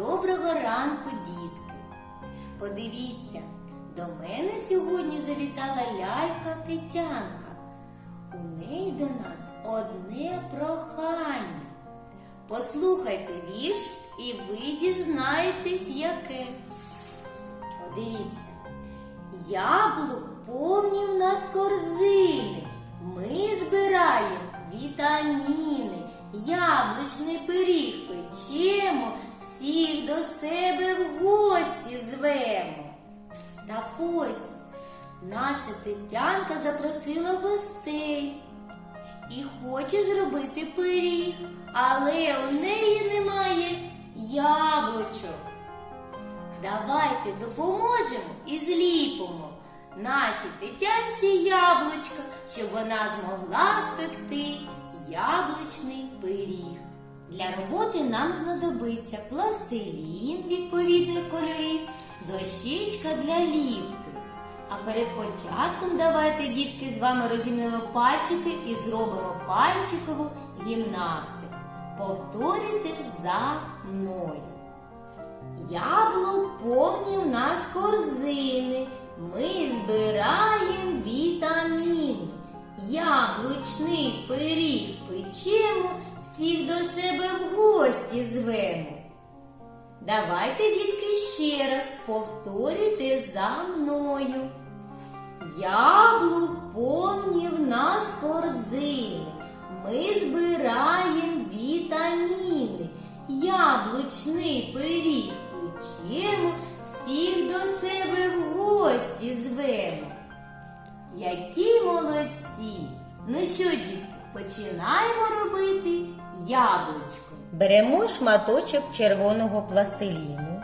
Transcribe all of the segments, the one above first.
Доброго ранку, дітки! Подивіться, до мене сьогодні завітала лялька Тетянка. У неї до нас одне прохання. Послухайте вірш, і ви дізнаєтесь, яке. Подивіться. Яблук повні в нас корзини. Ми збираємо вітаміни, яблучний пиріг печемо, всіх до себе в гості звемо. Так ось наша Тетянка запросила гостей і хоче зробити пиріг, але у неї немає яблучок. Давайте допоможемо і зліпимо нашій Тетянці яблучка, щоб вона змогла спекти яблучний пиріг. Для роботи нам знадобиться пластилін відповідних кольорів, дощечка для ліпки. А перед початком давайте, дітки, з вами розімнемо пальчики і зробимо пальчикову гімнастику. Повторюйте за мною. Яблук повні в нас корзини. Ми збираємо. Яблучний пиріг печемо, всіх до себе в гості звемо. Давайте, дітки, ще раз повторюйте за мною. Яблук повні в нас корзини. Ми збираємо вітаміни. Яблучний пиріг печемо, всіх до себе в гості звемо. Які молодці! Ну що, дітки, починаємо робити яблучко. Беремо шматочок червоного пластиліну.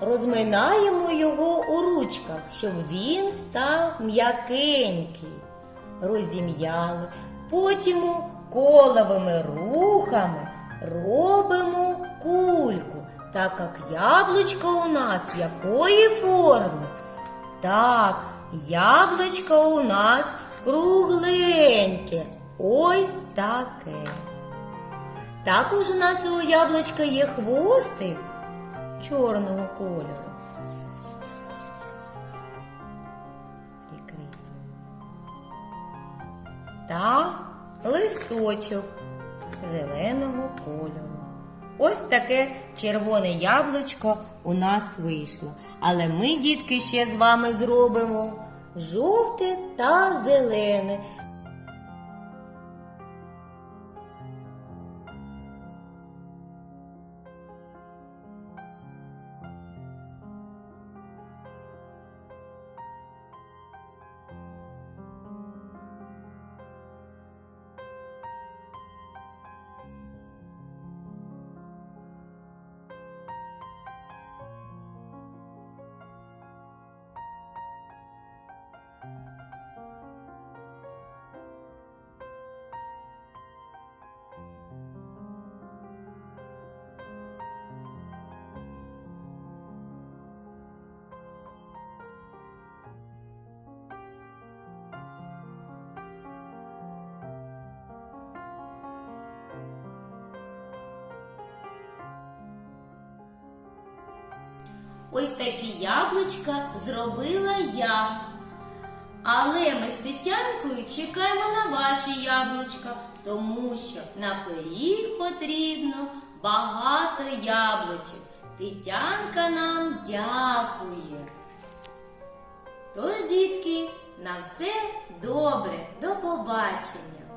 Розминаємо його у ручках, щоб він став м'якенький. Розім'яли, потім коловими рухами робимо кульку, так як яблучко у нас якої форми? Так, яблучко у нас кругленьке, ось таке. Також у нас у яблучка є хвостик чорного кольору. Та листочок зеленого кольору. Ось таке червоне яблучко у нас вийшло. Але ми, дітки, ще з вами зробимо жовте та зелене. Ось такі яблучка зробила я. Але ми з Тетянкою чекаємо на ваші яблучка, тому що на пиріг потрібно багато яблучок. Тетянка нам дякує. Тож, дітки, на все добре, до побачення!